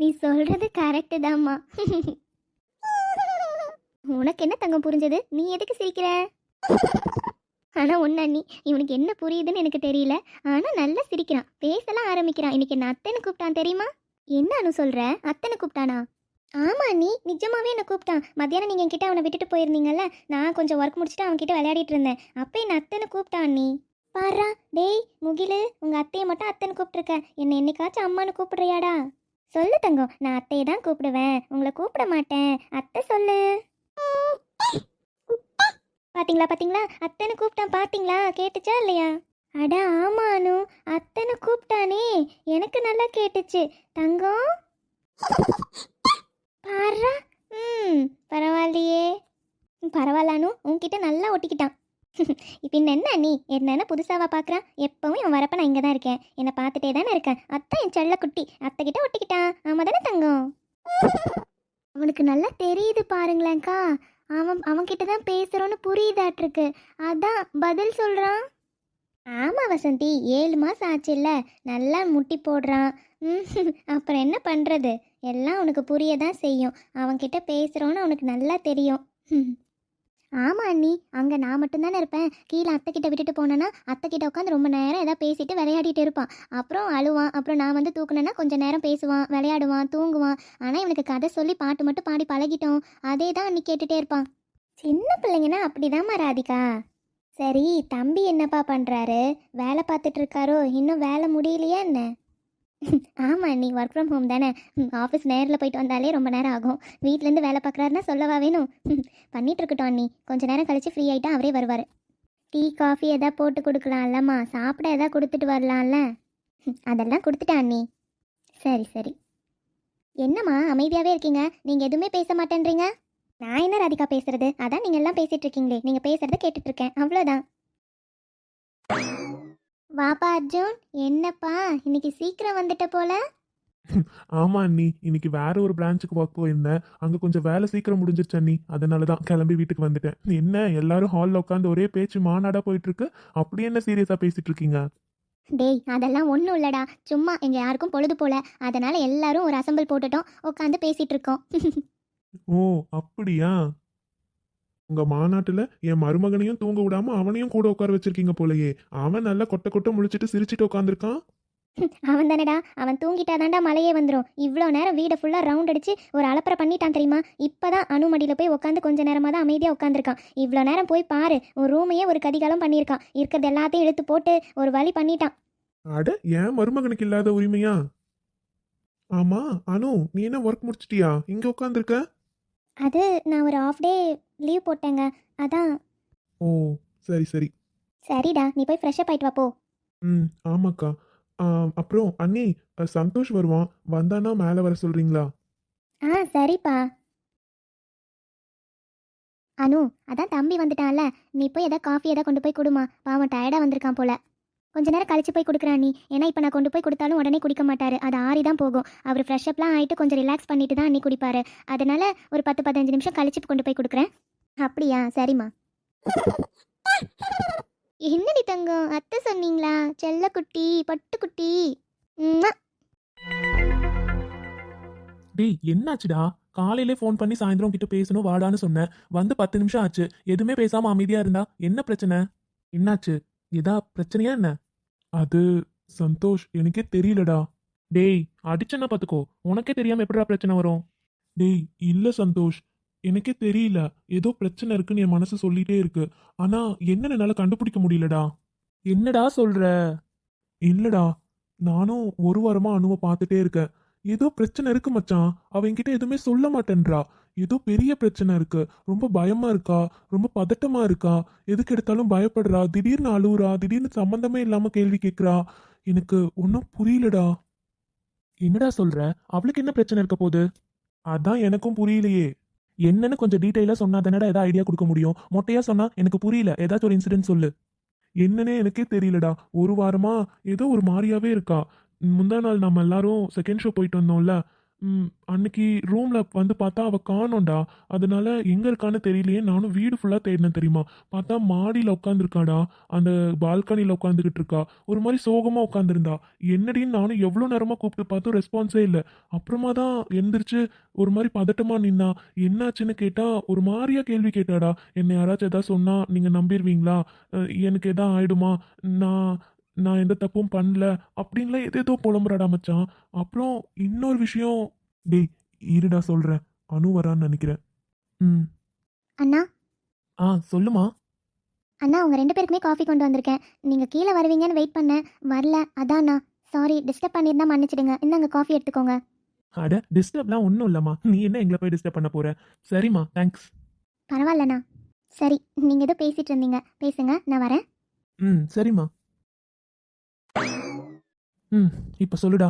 நீ சொல்றது கரெக்டு தாம்மா. உனக்கு என்ன தங்கம் புரிஞ்சது? நீ எதுக்கு சிரிக்கிற? ஆனா ஒண்ணு அண்ணி இவனுக்கு என்ன புரியுதுன்னு எனக்கு தெரியல. ஆனா நல்லா சிரிக்கிறான். பேசலாம் ஆரம்பிக்கிறான். இன்னைக்கு என்ன அத்தனை கூப்பிட்டான் தெரியுமா? என்ன அனு சொல்ற? அத்தனை கூப்பிட்டானா? ஆமா நீ நிஜமாவே என்ன கூப்பிட்டான். மத்தியானம் நீங்க என்கிட்ட அவனை விட்டுட்டு போயிருந்தீங்கல்ல நான் கொஞ்சம் ஒர்க் முடிச்சுட்டு அவன் கிட்ட விளையாடிட்டு இருந்தேன். அப்ப என்ன அத்தனை கூப்பிட்டான் நீ பாரா டேய் முகிலு உங்க அத்தையை மட்டும் அத்தனை கூப்பிட்டுருக்க. என்னை என்னைக்காச்சும் அம்மான்னு கூப்பிடுறியாடா? சொல்லு தங்கம் நான் அத்தையை தான் கூப்பிடுவேன். உங்களை கூப்பிட மாட்டேன். அத்தை சொல்லு. பாத்தீங்களா பாத்தீங்களா? அத்தனை கூப்பிட்டான் பாத்தீங்களா? கேட்டுச்சா இல்லையா? அட ஆமா அனு. அத்தனை கூப்பிட்டானே. எனக்கு நல்லா கேட்டுச்சு. தங்கம்? பாரு ம் பரவாயில்லையே. பரவாயில்லானு உன்கிட்ட நல்லா ஒட்டிக்கிட்டான். பின்ன என்ன நீ? என்னென்ன புதுசாவா பார்க்குறான் எப்பவும் இவன் வரப்ப நான் இங்கே தான் இருக்கேன். என்னை பார்த்துட்டே தானே இருக்கேன் அத்தான் என் செல்ல குட்டி. அத்தைக்கிட்ட ஒட்டிக்கிட்டான் ஆமா தானே தங்கம்? அவனுக்கு நல்லா தெரியுது பாருங்களேன்க்கா. அவன் அவன்கிட்ட தான் பேசுகிறோன்னு புரியுதாட்டிருக்கு. அதான் பதில் சொல்கிறான் ஆமாம் வசந்தி ஏழு மாதம் ஆச்சுல்ல. நல்லா முட்டி போடுறான். ம் அப்புறம் என்ன பண்ணுறது எல்லாம் அவனுக்கு புரிய தான் செய்யும். அவன்கிட்ட பேசுகிறோன்னு அவனுக்கு நல்லா தெரியும். ம். ஆமா அண்ணி அங்கே நான் மட்டும்தானே இருப்பேன். கீழே அத்தை கிட்ட விட்டுட்டு போனேன்னா அத்தை கிட்ட உட்காந்து ரொம்ப நேரம் ஏதாவது பேசிட்டு விளையாடிட்டு இருப்பான். அப்புறம் அழுவான் அப்புறம் நான் வந்து தூக்குனேன்னா கொஞ்ச நேரம் பேசுவான் விளையாடுவான் தூங்குவான். ஆனால் இவனுக்கு கதை சொல்லி பாட்டு மட்டும் பாடி பழகிட்டோம். அதே தான் அன்னி கேட்டுட்டே இருப்பான். சின்ன பிள்ளைங்கன்னா அப்படிதாம்மா ராதிகா. சரி தம்பி என்னப்பா பண்ணுறாரு வேலை பார்த்துட்டு இருக்காரோ? இன்னும் வேலை முடியலையா என்ன? ஆமாம் நீ ஒர்க் ஃப்ரம் ஹோம் தானே. ஆஃபீஸ் நேரில் போயிட்டு வந்தாலே ரொம்ப நேரம் ஆகும். வீட்டிலேருந்து வேலை பார்க்குறாருன்னா சொல்லவா வேணும்? பண்ணிட்டு இருக்கட்டும் அண்ணி. கொஞ்ச நேரம் கழிச்சு ஃப்ரீ ஆகிட்டா அவரே வருவார். டீ காஃபி எதா போட்டு கொடுக்கலாம்லம்மா சாப்பிட எதா கொடுத்துட்டு வரலாம்ல? அதெல்லாம் கொடுத்துட்டேன் அண்ணி. சரி சரி. என்னம்மா அமைதியாகவே இருக்கீங்க? நீங்கள் எதுவுமே பேச மாட்டேன்றீங்க? நான் என்ன ராதிகா பேசுறது? அதான் நீங்கள் எல்லாம் பேசிகிட்டு இருக்கீங்களே. நீங்கள் பேசுகிறத கேட்டுட்டு இருக்கேன். அவ்வளோதான் வாப்பா அர்ஜுன். என்னப்பா இன்னைக்கு சீக்கிரம் வந்துட்ட போல? ஆமா அண்ணி இன்னைக்கு வேற ஒரு பிரான்ச்சுக்கு ஒர்க் போயிருந்தேன். அங்க கொஞ்சம் வேலை சீக்கிரம் முடிஞ்சிருச்சு அண்ணி. அதனால தான் கிளம்பி வீட்டுக்கு வந்துட்டேன். என்ன எல்லாரும் ஹாலில் உட்காந்து ஒரே பேச்சு மாநாடா போயிட்டு இருக்கு அப்படி என்ன சீரியஸா பேசிட்டு இருக்கீங்க? டேய் அதெல்லாம் ஒன்றும் இல்லடா. சும்மா எங்கள் யாருக்கும் பொழுது போல. அதனால எல்லாரும் ஒரு அசம்பிள் போட்டுட்டோம். உட்காந்து பேசிட்டு இருக்கோம். ஓ அப்படியா? உங்க மாநாட்டுல என் மருமகனையும் தூங்க விடாம அவனையும் கூட உட்கார வச்சிருக்கீங்க போலயே. அவன் நல்லா கொட்ட கொட்ட முழிச்சிட்டு சிரிச்சிட்டு உட்காந்துருக்கான் அவன் தானடா அவன் தூங்கிட்டாதான்டா மழையே வந்துடும் இவ்வளோ நேரம் வீடை ஃபுல்லாக ரவுண்ட் அடிச்சு ஒரு அலப்பறை பண்ணிட்டான் தெரியுமா? இப்போதான் அனுமடியில் போய் உட்காந்து கொஞ்ச நேரமாக தான் அமைதியாக உட்காந்துருக்கான் இவ்வளோ நேரம் போய் பாரு ஒரு ரூமையே ஒரு கதிகாலம் பண்ணியிருக்கான். இருக்கிறது எல்லாத்தையும் இழுத்து போட்டு ஒரு வழி பண்ணிட்டான். அட என் மருமகனுக்கு இல்லாத உரிமையா? ஆமா அனு நீ என்ன ஒர்க் முடிச்சிட்டியா? இங்க உட்காந்துருக்க அது நான் ஒரு ஆஃப் டே லீவ் போட்டேங்க. அதான். ஓ சரி சரி. சரிடா நீ போய் ஃப்ரெஷ்அப் ஆயிட்டு வா போ. ம் ஆமாக்கா. ஆ, அப்புறம் அண்ணி சந்தோஷ் வருவான். வந்தானா மேலே வர சொல்றீங்களா? ஆ சரிப்பா. அனு அதான் தம்பி வந்துட்டான்ல. நீ போய் எதாவது காஃபி எதாவது கொண்டு போய் கொடுமா. பாவம் டயர்டாக வந்திருக்கான் போல. கொஞ்ச நேரம் கழிச்சு போய் கொடுக்குறான் நீ. ஏன்னா இப்போ நான் கொண்டு போய் கொடுத்தாலும் உடனே குடிக்க மாட்டாரு. அது ஆறி தான் போகும். அவர் ஃப்ரெஷ்அப்லாம் ஆகிட்டு கொஞ்சம் ரிலாக்ஸ் பண்ணிட்டு தான் அன்னி குடிப்பாரு. அதனால ஒரு பத்து பதினஞ்சு நிமிஷம் கழிச்சு கொண்டு போய் கொடுக்குறேன். அப்படியா? சரிம்மா. என்னடி தங்கம்? அத்தை சொன்னீங்களா? செல்லக்குட்டி பட்டுக்குட்டி. ம்ம். டேய் என்னாச்சுடா? காலையிலே ஃபோன் பண்ணி சாயந்தரம் கிட்ட பேசணும் வாடான்னு சொன்னேன் வந்து பத்து நிமிஷம் ஆச்சு. எதுவுமே பேசாம அமைதியா இருந்தா? என்ன பிரச்சனை? என்னாச்சு? ஏதா பிரச்சனையா என்ன? அது சந்தோஷ் எனக்கே தெரியலடா. டேய் அடிச்சனா பாத்துக்கோ. உனக்கே தெரியாம எப்படிடா பிரச்சனை வரும்? டேய் இல்ல சந்தோஷ். எனக்கே தெரியல. ஏதோ பிரச்சனை இருக்குன்னு என் மனசு சொல்லிட்டே இருக்கு. ஆனா என்ன என்னால் கண்டுபிடிக்க முடியலடா? என்னடா சொல்ற? இல்லடா. நானும் ஒரு வாரமா அணுவை பார்த்துட்டே இருக்கேன். ஏதோ பிரச்சனை இருக்கு மச்சான். அவன்கிட்ட எதுவுமே சொல்ல மாட்டேன்றா. ஏதோ பெரிய பிரச்சனை இருக்கு. ரொம்ப பயமா இருக்கா? ரொம்ப பதட்டமா இருக்கா? எதுக்கு எடுத்தாலும் பயப்படுறா? திடீர்னு அழுவுறா? திடீர்னு சம்பந்தமே இல்லாம கேள்வி கேட்குறா எனக்கு ஒன்றும் புரியலடா. என்னடா சொல்ற? அவளுக்கு என்ன பிரச்சனை இருக்க போகுது? அதான் எனக்கும் புரியலையே. என்னன்னு கொஞ்சம் டீட்டெயிலா சொன்னா தானடா ஏதாவது ஐடியா கொடுக்க முடியும். மொட்டையா சொன்னா எனக்கு புரியல. ஏதாச்சும் ஒரு இன்சிடென்ட் சொல்லு. என்னன்னே எனக்கே தெரியலடா. ஒரு வாரமா ஏதோ ஒரு மாதிரியாவே இருக்கா. முந்தா நாள் நம்ம எல்லாரும் செகண்ட் ஷோ போயிட்டு வந்தோம்ல. ம், அன்னைக்கு ரூம்ல வந்து பார்த்தா அவ காணோம்டா. அதனால எங்க இருக்கான்னு தெரியலையே. நானும் வீடு ஃபுல்லா தேடினேன் தெரியுமா? பார்த்தா மாடியில உட்காந்துருக்காடா அந்த பால்கனியில் உட்காந்துக்கிட்டு இருக்கா. ஒரு மாதிரி சோகமா உட்காந்துருந்தா என்னடின்னு நானும் எவ்வளோ நேரமா கூப்பிட்டு பார்த்தும் ரெஸ்பான்ஸே இல்லை. அப்புறமா தான் எந்திரிச்சு ஒரு மாதிரி பதட்டமா நின்னா. என்னாச்சுன்னு கேட்டா ஒரு மாதிரியா கேள்வி கேட்டாடா. என்னை யாராச்சும் எதாவது சொன்னா நீங்க நம்பிடுவீங்களா எனக்கு எதா ஆயிடுமா? நான் நான் எந்த தப்பும் பண்ணல அப்படின்லாம் எதேதோ புலம்புறாடா மச்சான். அப்புறம் இன்னொரு விஷயம் டேய் இருடா சொல்றேன். அனு வரான்னு நினைக்கிறேன். ம். அண்ணா? ஆ சொல்லுமா. அண்ணா உங்க ரெண்டு பேருக்குமே காஃபி கொண்டு வந்திருக்கேன். நீங்க கீழே வருவீங்கன்னு வெயிட் பண்ணேன். வரல. அதாண்ணா சாரி டிஸ்டர்ப் பண்ணியிருந்தா மன்னிச்சிடுங்க. இந்தாங்க காஃபி எடுத்துக்கோங்க. அட டிஸ்டர்ப்லாம் ஒன்றும் இல்லைம்மா. நீ என்ன எங்களை போய் டிஸ்டர்ப் பண்ண போற? சரிம்மா தேங்க்ஸ் பரவாயில்லண்ணா. சரி நீங்க ஏதோ பேசிட்டு இருந்தீங்க. பேசுங்க நான் வரேன். ம் சரிம்மா. ம். இப்போ சொல்லுடா.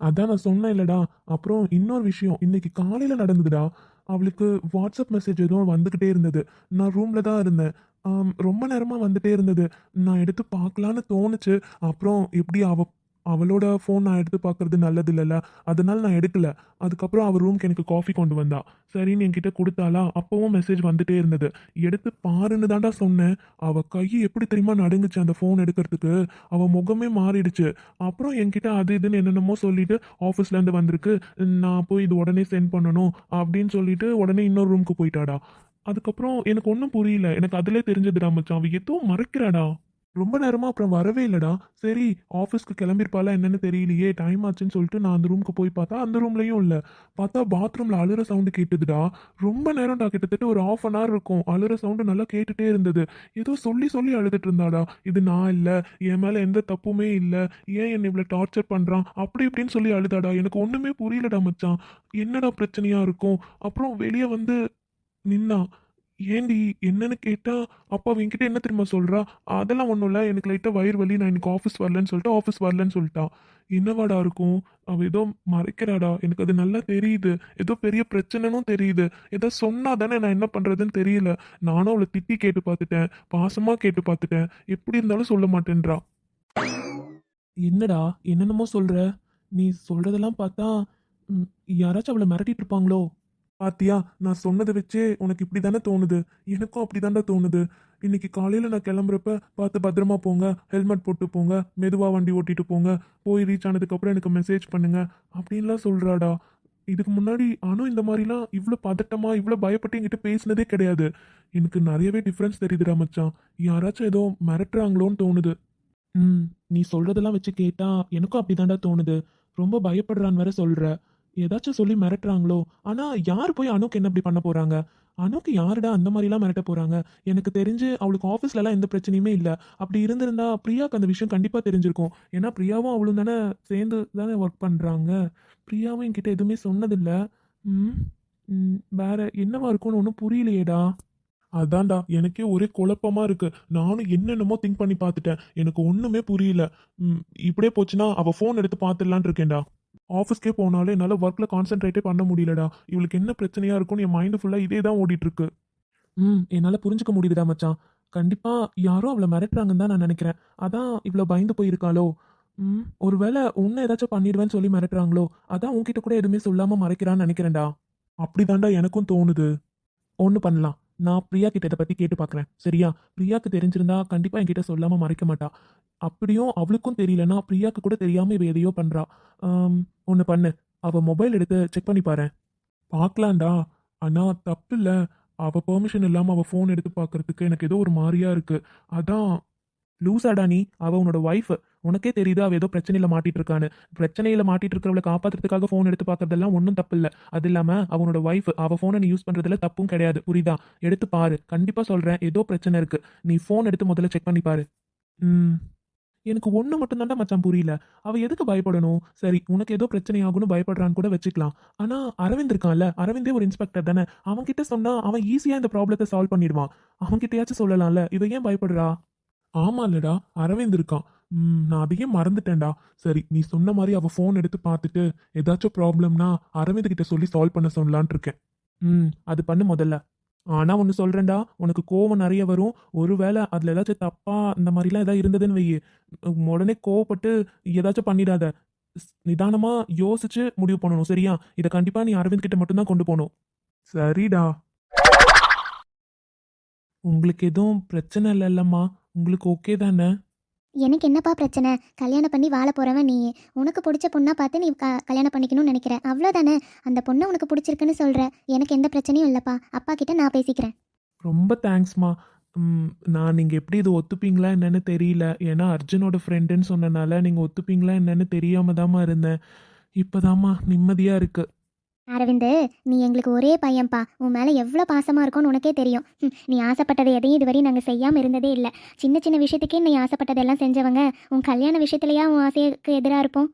அதான் நான் சொன்னேன் இல்லடா அப்புறம் இன்னொரு விஷயம். இன்னைக்கு காலையில் நடந்ததுடா. அவளுக்கு வாட்ஸ்அப் மெசேஜ் எதுவும் வந்துக்கிட்டே இருந்தது. நான் ரூமில் தான் இருந்தேன். ரொம்ப நேரமாக வந்துட்டே இருந்தது. நான் எடுத்து பார்க்கலான்னு தோணுச்சு. அப்புறம் எப்படி அவள் அவளோட ஃபோன் நான் எடுத்து பார்க்கறது நல்லது இல்லைல்ல. அதனால நான் எடுக்கல. அதுக்கப்புறம் அவள் ரூம்க்கு எனக்கு காஃபி கொண்டு வந்தா. சரின்னு என்கிட்ட கொடுத்தாளா? அப்பவும் மெசேஜ் வந்துட்டே இருந்தது. எடுத்து பாருன்னு தாண்டா சொன்னேன். அவ கை எப்படி தெரியுமா நடுங்குச்சு அந்த ஃபோன் எடுக்கிறதுக்கு? அவ முகமே மாறிடுச்சு. அப்புறம் என்கிட்ட அது இதுன்னு என்னென்னமோ சொல்லிட்டு ஆஃபீஸ்ல இருந்து வந்திருக்கு. நான் போய் இது உடனே சென்ட் பண்ணணும் அப்படின்னு சொல்லிட்டு உடனே இன்னொரு ரூமுக்கு போயிட்டாடா. அதுக்கப்புறம் எனக்கு ஒன்றும் புரியல. எனக்கு அதிலே தெரிஞ்சதுடா மச்சான். அவ எதுவும் மறைக்கிறாடா. ரொம்ப நேரமா அப்புறம் வரவே இல்லடா. சரி ஆஃபீஸ்க்கு கிளம்பிருப்பாளா என்னன்னு தெரியலையே டைம் ஆச்சுன்னு சொல்லிட்டு நான் அந்த ரூமுக்கு போய் பார்த்தா அந்த ரூம்லயும் இல்லை. பார்த்தா பாத்ரூம்ல அழுற சவுண்டு கேட்டுதுடா. ரொம்ப நேரம்டா கிட்டத்தட்ட ஒரு ஆஃப் அன் ஹவர் இருக்கும். அழுற சவுண்டு நல்லா கேட்டுட்டே இருந்தது. ஏதோ சொல்லி சொல்லி அழுதுட்டு இருந்தாடா. இது நான் இல்ல என் மேல எந்த தப்புமே இல்ல. ஏன் என்னை இவ்வளவு டார்ச்சர் பண்றான்? அப்படி இப்படின்னு சொல்லி அழுதாடா. எனக்கு ஒண்ணுமே புரியலடா மச்சான். என்னடா பிரச்சனையா இருக்கும்? அப்புறம் வெளியே வந்து நின்னா ஏண்டி என்னன்னு கேட்டா அப்பா என்கிட்ட என்ன தெரியுமா சொல்றா? அதெல்லாம் ஒன்றும் இல்லை எனக்கு லைட்டாக வயிறு வலி நான் இன்னைக்கு ஆஃபீஸ் வரலன்னு சொல்லிட்டு ஆஃபீஸ் வரலன்னு சொல்லிட்டா. என்னவாடா இருக்கும்? அவ ஏதோ மறைக்கிறாடா. எனக்கு அது நல்லா தெரியுது. ஏதோ பெரிய பிரச்சனைனும் தெரியுது. ஏதோ சொன்னா தானே நான் என்ன பண்றதுன்னு தெரியல. நானும் அவளை திட்டி கேட்டு பார்த்துட்டேன். பாசமா கேட்டு பார்த்துட்டேன். எப்படி இருந்தாலும் சொல்ல மாட்டேன்றா. என்னடா என்னென்னமோ சொல்ற? நீ சொல்றதெல்லாம் பார்த்தா யாராச்சும் அவளை மிரட்டிட்டு இருப்பாங்களோ? பாத்தியா நான் சொன்னதை வச்சே உனக்கு இப்படி தானே தோணுது? எனக்கும் அப்படி தோணுது. இன்னைக்கு காலையில் நான் கிளம்புறப்ப பார்த்து பத்திரமா போங்க ஹெல்மெட் போட்டு போங்க மெதுவாக வண்டி ஓட்டிட்டு போங்க போய் ரீச் ஆனதுக்கப்புறம் எனக்கு மெசேஜ் பண்ணுங்க அப்படின்லாம் சொல்கிறாடா இதுக்கு முன்னாடி அனு இந்த மாதிரிலாம் இவ்வளோ பதட்டமா இவ்வளோ பயப்பட்டு என்கிட்ட பேசினதே கிடையாது. எனக்கு நிறையவே டிஃப்ரென்ஸ் தெரியுதுடா மச்சான். யாராச்சும் ஏதோ மிரட்டுறாங்களோன்னு தோணுது. ம் நீ சொல்றதெல்லாம் வச்சு கேட்டா எனக்கும் அப்படிதான்டா தோணுது. ரொம்ப பயப்படுறான்னு வேற சொல்கிற ஏதாச்சும் சொல்லி மிரட்டுறாங்களோ? ஆனா யார் போய் அனுக்கு என்ன இப்படி பண்ண போறாங்க? அனுக்கு யாருடா அந்த மாதிரிலாம் மிரட்ட போறாங்க? எனக்கு தெரிஞ்சு அவளுக்கு ஆஃபீஸ்லலாம் எந்த பிரச்சனையுமே இல்லை. அப்படி இருந்திருந்தா பிரியாவுக்கு அந்த விஷயம் கண்டிப்பாக தெரிஞ்சிருக்கும். ஏன்னா பிரியாவும் அவளும் தானே சேர்ந்து தானே ஒர்க் பண்ணுறாங்க பிரியாவும் என்கிட்ட எதுவுமே சொன்னதில்லை. ம் வேற என்னவா இருக்கும்னு ஒன்றும் புரியலையேடா. அதான்டா எனக்கே ஒரே குழப்பமா இருக்கு. நானும் என்னென்னமோ திங்க் பண்ணி பார்த்துட்டேன். எனக்கு ஒன்றுமே புரியல. ம், இப்படியே போச்சுன்னா அவள் ஃபோன் எடுத்து பார்த்துடலான் இருக்கேன்டா. ஆஃபீஸ்க்கே போனாலும் என்னால் ஒர்க்கில் கான்சென்ட்ரேட்டே பண்ண முடியலடா. இவளுக்கு என்ன பிரச்சனையாக இருக்கும்னு என் மைண்டு ஃபுல்லாக இதே தான் ஓடிட்டுருக்கு. ம் என்னால் புரிஞ்சுக்க முடியுதுடா மச்சான். கண்டிப்பாக யாரோ அவளை மிரட்டுறாங்கன்னு தான் நான் நினைக்கிறேன். அதான் இவ்வளோ பயந்து போயிருக்காளோ. ம் ஒருவேளை உன்னை ஏதாச்சும் பண்ணிடுவேன்னு சொல்லி மிரட்டுறாங்களோ அதான் உன்கிட்ட கூட எதுவுமே சொல்லாமல் மறைக்கிறான்னு நினைக்கிறேன்டா. அப்படிதான்டா எனக்கும் தோணுது. ஒன்று பண்ணலாம். நான் பிரியா கிட்ட இதை பற்றி கேட்டு பார்க்குறேன் சரியா? பிரியாக்கு தெரிஞ்சிருந்தா கண்டிப்பாக என்கிட்ட சொல்லாமல் மறைக்க மாட்டா. அப்படியும் அவளுக்கும் தெரியலனா பிரியாக்கு கூட தெரியாமல் இவ எதையோ பண்ணுறா ஒன்று பண்ணு. அவள் மொபைல் எடுத்து செக் பண்ணி பாரு பார்க்கலாண்டா ஆனால் தப்பு இல்லை அவள் பெர்மிஷன் இல்லாமல் அவள் ஃபோன் எடுத்து பார்க்கறதுக்கு எனக்கு ஏதோ ஒரு மாதிரியாக இருக்குது அதான் லூசாடா நீ அவ உன்னோட ஒய்ஃப் உனக்கே தெரியுது அவ ஏதோ பிரச்சனையில மாட்டிட்டு இருக்கான்னு பிரச்சனையில மாட்டிட்டு இருக்கிறவளை காப்பாத்துறதுக்காக ஃபோன் எடுத்து பார்க்கறதெல்லாம் ஒன்றும் தப்பு இல்லை அது இல்லாம அவனோட ஒய்ஃப் அவ ஃபோனை நீ யூஸ் பண்றதுல தப்பும் கிடையாது. புரியுதா? எடுத்து பாரு. கண்டிப்பா சொல்றேன். ஏதோ பிரச்சனை இருக்கு. நீ ஃபோன் எடுத்து முதல்ல செக் பண்ணி பாரு. ம். எனக்கு ஒன்று மட்டும் மச்சான் புரியல. அவ எதுக்கு பயப்படணும்? சரி உனக்கு ஏதோ பிரச்சனை ஆகும்னு பயப்படுறான்னு கூட வச்சுக்கலாம். ஆனா அரவிந்த் இருக்கான்ல? அரவிந்தே ஒரு இன்ஸ்பெக்டர் தானே? அவன் கிட்ட சொன்னா அவன் ஈஸியா இந்த ப்ராப்ளத்தை சால்வ் பண்ணிடுவான். அவன்கிட்டயாச்சும் சொல்லலாம்ல? இவ ஏன் பயப்படுறா? ஆமா இல்லடா அரவிந்த் இருக்கான். ம் நான் அதையே மறந்துட்டேன்டா. சரி நீ சொன்ன மாதிரி அவ ஃபோன் எடுத்து பார்த்துட்டு ஏதாச்சும் ப்ராப்ளம்னா அரவிந்த் கிட்ட சொல்லி சால்வ் பண்ண சொல்லலான் இருக்கேன். ம் அது பண்ணு முதல்ல. ஆனா ஒன்று சொல்றேன்டா உனக்கு கோவம் நிறைய வரும். ஒருவேளை அதுல ஏதாச்சும் தப்பா இந்த மாதிரிலாம் ஏதாவது இருந்ததுன்னு வை உடனே கோவப்பட்டு ஏதாச்சும் பண்ணிடாத. ஸ்- நிதானமா யோசிச்சு முடிவு பண்ணணும் சரியா? இதை கண்டிப்பா நீ அரவிந்த் கிட்ட மட்டும்தான் கொண்டு போகணும். சரிடா. உங்களுக்கு எதுவும் பிரச்சனை இல்லைல்லம்மா. உங்களுக்கு ஓகே தானே? எனக்கு என்னப்பா பிரச்சனை? கல்யாணம் பண்ணி வாழ போறவன் நீ. உனக்கு பிடிச்ச பொண்ணா பார்த்து நீ க கல்யாணம் பண்ணிக்கணும்னு நினைக்கிற அவ்வளோதானே அந்த பொண்ணை உனக்கு பிடிச்சிருக்குன்னு சொல்ற. எனக்கு எந்த பிரச்சனையும் இல்லைப்பா. அப்பா கிட்ட நான் பேசிக்கிறேன். ரொம்ப தேங்க்ஸ்மா ம், நான் நீங்கள் எப்படி இது ஒத்துப்பீங்களா என்னன்னு தெரியல. ஏன்னா அர்ஜுனோட ஃப்ரெண்டுன்னு சொன்னனால நீங்கள் ஒத்துப்பீங்களா என்னன்னு தெரியாம தாம்மா இருந்தேன். இப்போதாம்மா நிம்மதியாக இருக்கு. அரவிந்து நீ எங்களுக்கு ஒரே பையன்பா. உன் மேலே எவ்வளோ பாசமாக இருக்கும்னு உனக்கே தெரியும். நீ ஆசைப்பட்டதை எதையும் இதுவரையும் நாங்கள் செய்யாமல் இருந்ததே இல்லை. சின்ன சின்ன விஷயத்துக்கே நீ ஆசைப்பட்டதெல்லாம் செஞ்சவங்க உன் கல்யாண விஷயத்துலையா உன் ஆசைக்கு எதிராக இருப்போம்?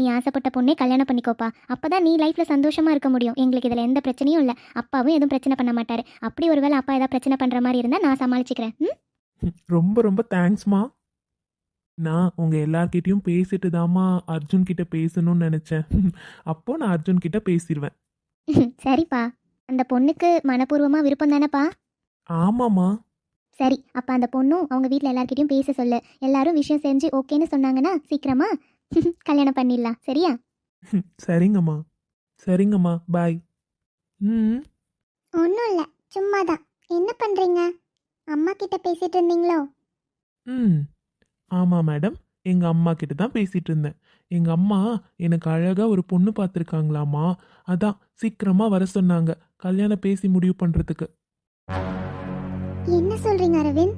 நீ ஆசைப்பட்ட பொண்ணே கல்யாணம் பண்ணிக்கோப்பா. அப்போ தான் நீ லைஃப்பில் சந்தோஷமாக இருக்க முடியும். எங்களுக்கு இதில் எந்த பிரச்சனையும் இல்லை. அப்பாவும் எதுவும் பிரச்சனை பண்ண மாட்டார். அப்படி ஒருவேளை அப்பா ஏதாவது பிரச்சனை பண்ணுற மாதிரி இருந்தால் நான் சமாளிச்சுக்கிறேன். ரொம்ப ரொம்ப தேங்க்ஸ்மா நான் உங்கள் எல்லார்கிட்டயும் பேசிட்டு தாம்மா அர்ஜுன் கிட்ட பேசணும்னு நினச்சேன். அப்போ நான் அர்ஜுன் கிட்ட பேசிடுவேன் சரிப்பா. அந்த பொண்ணுக்கு மனப்பூர்வமாக விருப்பம் தானேப்பா? ஆமாம்மா. சரி அப்போ அந்த பொண்ணும் அவங்க வீட்டில் எல்லார்கிட்டயும் பேச சொல்லு. எல்லாரும் விஷயம் செஞ்சு ஓகேன்னு சொன்னாங்கன்னா சீக்கிரமா கல்யாணம் பண்ணிடலாம். சரியா? சரிங்கம்மா. சரிங்கம்மா. பாய். ம். ஒன்றும் இல்லை. சும்மா தான் என்ன பண்ணுறீங்க அம்மா கிட்ட பேசிட்டு இருந்தீங்களோ? ம். ஆமாம் மேடம் எங்கள் அம்மா கிட்ட தான் பேசிட்டு இருந்தேன். எங்கள் அம்மா எனக்கு அழகாக ஒரு பொண்ணு பார்த்துருக்காங்களாமா அதான் சீக்கிரமாக வர சொன்னாங்க. கல்யாணம் பேசி முடிவு பண்ணுறதுக்கு என்ன சொல்றீங்க அரவிந்த்?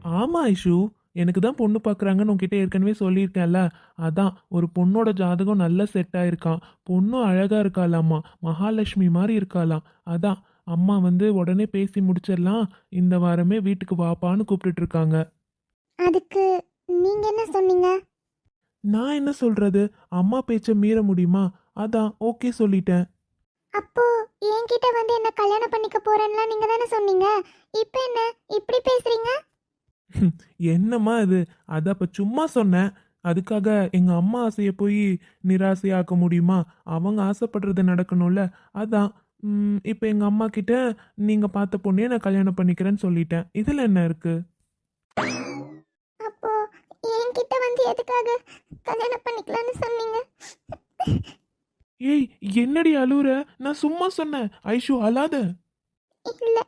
ஆமாம் ஐஷு. எனக்கு தான் பொண்ணு பார்க்குறாங்கன்னு உங்ககிட்ட ஏற்கனவே சொல்லியிருக்கேன்ல. அதான் ஒரு பொண்ணோட ஜாதகம் நல்லா செட் ஆயிருக்கான். பொண்ணும் அழகாக இருக்காளாம்மா மகாலட்சுமி மாதிரி இருக்காளாம் அதான் அம்மா வந்து உடனே பேசி முடிச்சிடலாம். இந்த வாரமே வீட்டுக்கு வாப்பான்னு கூப்பிட்டுட்டு இருக்காங்க. அதுக்கு நீங்க என்ன சொன்னீங்க? நான் என்ன சொல்றது? அம்மா பேச்ச மீற முடியுமா? அதான் ஓகே சொல்லிட்டேன். அப்போ என்கிட்ட வந்து என்ன கல்யாணம் பண்ணிக்க போறேன்னா நீங்க தானே சொன்னீங்க? இப்போ என்ன? இப்படி பேசுறீங்க? என்னம்மா இது? அதை அப்ப சும்மா சொன்னேன். அதுக்காக எங்க அம்மா ஆசையை போய் நிராசையாக்க முடியுமா? அவங்க ஆசைப்படுறது நடக்கணும்ல. அதான் இப்ப எங்க அம்மா கிட்ட நீங்க பார்த்த பொண்ணையே நான் கல்யாணம் பண்ணிக்கிறேன்னு சொல்லிட்டேன். இதுல என்ன இருக்கு? எதுக்காக கல்யாணம் பண்ணிக்கலாம்னு சொன்னீங்க? ஏய் என்னடி அழுவுற? நான் சும்மா சொன்னேன். ஐஷு அழாத. இல்ல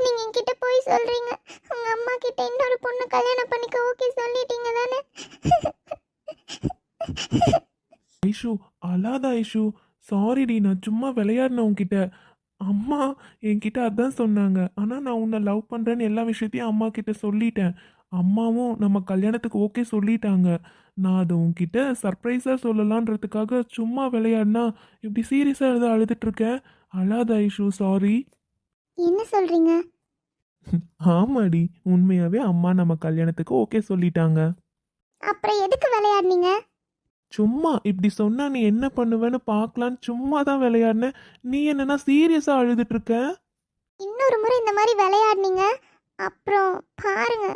நீங்க என்கிட்ட போய் சொல்றீங்க. உங்க அம்மா கிட்ட இன்னொரு பொண்ணு கல்யாணம் பண்ணிக்க ஓகே சொல்லிட்டீங்க தானே? ஐஷு அழாத ஐஷு. சாரிடி நான் சும்மா விளையாடினேன் உன்கிட்ட. அம்மா என்கிட்ட அதான் சொன்னாங்க. ஆனால் நான் உன்னை லவ் பண்ணுறேன்னு எல்லா விஷயத்தையும் அம்மா கிட்ட சொல்லிட்டேன். அம்மாவும் நம்ம கல்யாணத்துக்கு ஓகே சொல்லிட்டாங்க. நான் அதை உன்கிட்ட சர்ப்ரைஸாக சொல்லலான்றதுக்காக சும்மா விளையாடினா இப்படி சீரியஸாக எழுத அழுதுட்டு இருக்கேன் அழாத ஐஷு சாரி என்ன சொல்றீங்க? ஆமாடி உண்மையாகவே அம்மா நம்ம கல்யாணத்துக்கு ஓகே சொல்லிட்டாங்க. அப்புறம் எதுக்கு விளையாடுனீங்க? சும்மா இப்படி சொன்னா நீ என்ன பண்ணுவேன்னு பார்க்கலான்னு சும்மா தான் விளையாடினேன். நீ என்னன்னா சீரியஸா அழுதுட்டு இருக்க? இன்னொரு முறை இந்த மாதிரி விளையாடுனீங்க. அப்புறம் பாருங்க.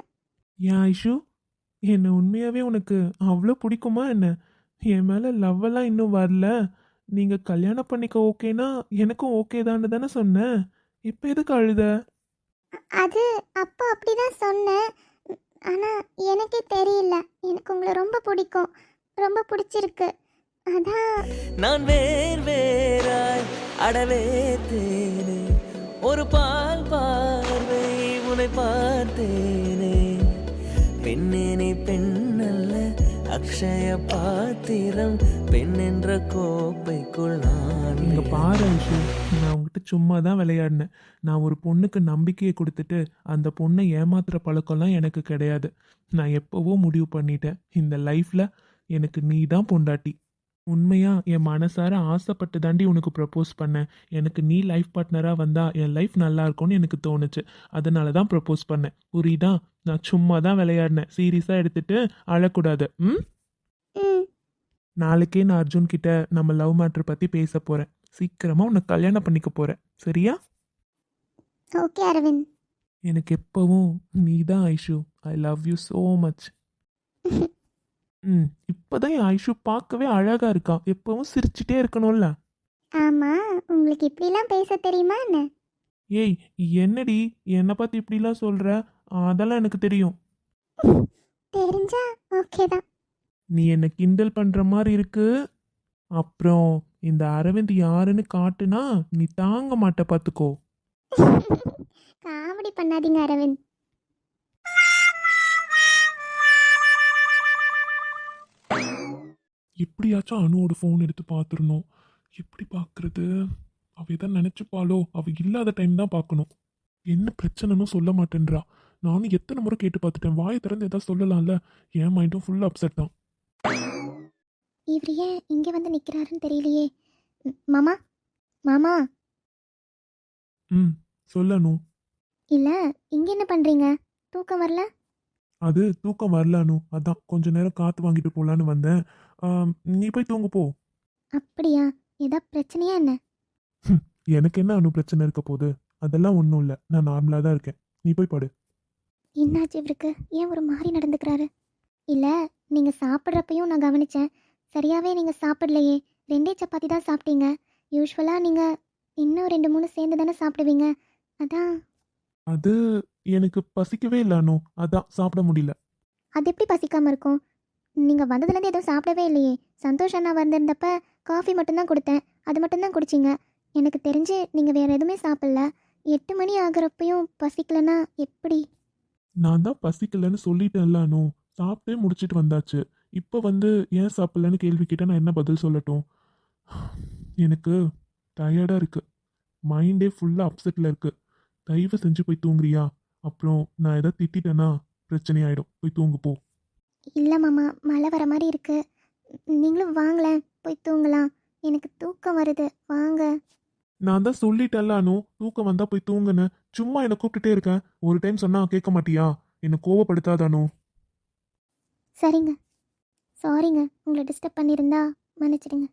ஏன் ஐஷு? என்ன உண்மையாவே உனக்கு அவ்வளோ பிடிக்குமா என்ன? என் மேல லவ் எல்லாம் இன்னும் வரல. நீங்க கல்யாணம் பண்ணிக்க ஓகேனா எனக்கும் ஓகே தான்னு தானே சொன்னேன் இப்போ எதுக்கு அழுத? அது அப்போ அப்படிதான் சொன்னேன். ஆனா எனக்கே தெரியல. எனக்கு உங்களை ரொம்ப பிடிக்கும். ரொம்ப பிடிச்சிருக்கு. அதான். நான் வேர் வேறாய் அடவே தேனே ஒரு பால் பார்வை உன்னை பார்த்தேனே. பெண்ணே நீ பெண்ணல்ல அக்ஷய பாத்திரம் பெண் என்ற கோப்பைக்குள் நான் இங்க பாரு ஐஷு நான் உங்ககிட்ட சும்மா தான் விளையாடினேன். நான் ஒரு பொண்ணுக்கு நம்பிக்கையை கொடுத்துட்டு அந்த பொண்ணை ஏமாத்துற பழக்கம்லாம் எனக்கு கிடையாது. நான் எப்போவோ முடிவு பண்ணிட்டேன். இந்த லைஃப்ல எனக்கு நீ தான் பொண்டாட்டி. உண்மையா என் மனசார ஆசைப்பட்டு தாண்டி உனக்கு ப்ரப்போஸ் பண்ணேன். எனக்கு நீ லைஃப் பார்ட்னரா வந்தா என் லைஃப் நல்லா இருக்கும்னு எனக்கு தோணுச்சு. அதனால தான் ப்ரப்போஸ் பண்ணேன். புரியுதா? நான் சும்மா தான் விளையாடினேன் சீரியஸா எடுத்துட்டு அழக்கூடாது. ம்? நாளைக்கே நான் அர்ஜுன் கிட்ட நம்ம லவ் மேட்ரு பத்தி பேச போறேன். சீக்கிரமா உன்னை கல்யாணம் பண்ணிக்க போறேன். சரியா? ஓகே அரவிந்த். எனக்கு எப்பவும் நீ தான் Aishu. I love you so much ம். இப்போதான் என் ஐஷு பார்க்கவே அழகா இருக்கா. எப்பவும் சிரிச்சிட்டே இருக்கணும்ல. ஆமா உங்களுக்கு இப்படிலாம் பேச தெரியுமா என்ன? ஏய் என்னடி? என்னை பத்தி இப்படிலாம் சொல்ற? அதெல்லாம் எனக்கு தெரியும். தெரிஞ்சா ஓகே தான். நீ என்னை கிண்டல் பண்ற மாதிரி இருக்கு. அப்புறம் இந்த அரவிந்த் யாருன்னு காட்டுனா நீ தாங்க மாட்ட பார்த்துக்கோ. காமெடி பண்ணாதீங்க அரவிந்த். எப்படியாச்சும் அணுவோட ஃபோன் எடுத்து பார்த்துடணும். எப்படி பார்க்கறது? அவ எதாவது நினச்சிப்பாளோ? அவ இல்லாத டைம் தான் பார்க்கணும். என்ன பிரச்சனைன்னு சொல்ல மாட்டேன்றா. நானும் எத்தனை முறை கேட்டு பார்த்துட்டேன். வாயை திறந்து எதாவது சொல்லலாம்ல? என் மைண்டும் ஃபுல் அப்செட் தான். இவர் ஏன் இங்கே வந்து நிற்கிறாருன்னு தெரியலையே. மாமா? மாமா? ம் சொல்லணும் இல்லை இங்கே என்ன பண்ணுறீங்க தூக்கம் வரல? அது தூக்கம் வரலானு அதான் கொஞ்ச நேரம் காற்று வாங்கிட்டு போகலான்னு வந்தேன். நீ போய் தூங்கு போ. அப்படியா? ஏதா பிரச்சனையா என்ன? எனக்கு என்ன அணு பிரச்சனை இருக்க போகுது? அதெல்லாம் ஒன்றும் இல்லை. நான் நார்மலாக தான் இருக்கேன். நீ போய் படு. என்னாச்சு இவருக்கு? ஏன் ஒரு மாதிரி நடந்துக்கிறாரு? இல்லை நீங்கள் சாப்பிட்றப்பையும் நான் கவனிச்சேன். சரியாகவே நீங்கள் சாப்பிடலையே. ரெண்டே சப்பாத்தி தான் சாப்பிட்டீங்க. யூஸ்வலாக நீங்கள் இன்னும் ரெண்டு மூணு சேர்ந்து தானே சாப்பிடுவீங்க. அதான். அது எனக்கு பசிக்கவே இல்லை அனு. அதான் சாப்பிட முடியல. அது எப்படி பசிக்காமல் இருக்கும்? நீங்கள் வந்ததுலேருந்து எதுவும் சாப்பிடவே இல்லையே. சந்தோஷ் அண்ணா வந்திருந்தப்ப காஃபி மட்டும்தான் கொடுத்தேன். அது மட்டும்தான் குடிச்சிங்க. எனக்கு தெரிஞ்சு நீங்கள் வேறு எதுவுமே சாப்பிடல. எட்டு மணி ஆகுறப்பையும் பசிக்கலன்னா எப்படி? நான் தான் பசிக்கலன்னு சொல்லிட்டேன்ல அனு. சாப்பிட்டே முடிச்சிட்டு வந்தாச்சு. இப்போ வந்து ஏன் சாப்பிடலன்னு கேள்வி கேட்டால் நான் என்ன பதில் சொல்லட்டும்? எனக்கு டயர்டாக இருக்குது மைண்டே ஃபுல்லாக அப்செட்டில் இருக்குது தயவு செஞ்சு போய் தூங்குறியா? அப்புறம் நான் எதாவது திட்டிட்டேன்னா பிரச்சனையாயிடும் போய் தூங்கு போ. இல்லை மாமா மழை வர மாதிரி இருக்கு. நீங்களும் வாங்களேன் போய் தூங்கலாம். எனக்கு தூக்கம் வருது. வாங்க. நான் தான் சொல்லிட்டேன்ல அனு. தூக்கம் வந்தா போய் தூங்குன்னு. சும்மா என்னை கூப்பிட்டுட்டே இருக்கேன் ஒரு டைம் சொன்னா கேட்க மாட்டியா? என்னை கோவப்படுத்தாத அனு. சரிங்க. சாரிங்க உங்களை டிஸ்டர்ப் பண்ணியிருந்தா மன்னிச்சிடுங்க.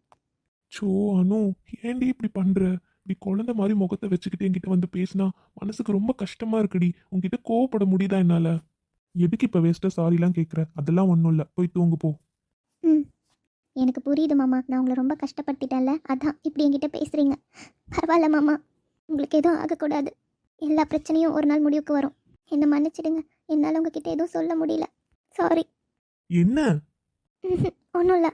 சோ அனு ஏன்டி இப்படி பண்ற? இப்படி குழந்தை மாதிரி முகத்தை வச்சுக்கிட்டு என்கிட்ட வந்து பேசினா மனசுக்கு ரொம்ப கஷ்டமா இருக்குடி. உன்கிட்ட கோவப்பட முடியுதா என்னால? எதுக்கு இப்ப வேஸ்டா சாரிலாம் கேட்குற அதெல்லாம் ஒன்றும் இல்லை. போய் தூங்கு போ. ம். எனக்கு புரியுது மாமா. நான் உங்களை ரொம்ப கஷ்டப்படுத்திட்டேன்ல. அதான் இப்படி என்கிட்ட பேசுகிறீங்க பரவாயில்ல மாமா. உங்களுக்கு எதுவும் ஆகக்கூடாது. எல்லா பிரச்சனையும் ஒரு நாள் முடிவுக்கு வரும். என்னை மன்னிச்சிடுங்க. என்னால் உங்ககிட்ட எதுவும் சொல்ல முடியல. சாரி என்ன? ஒன்றும் இல்லை.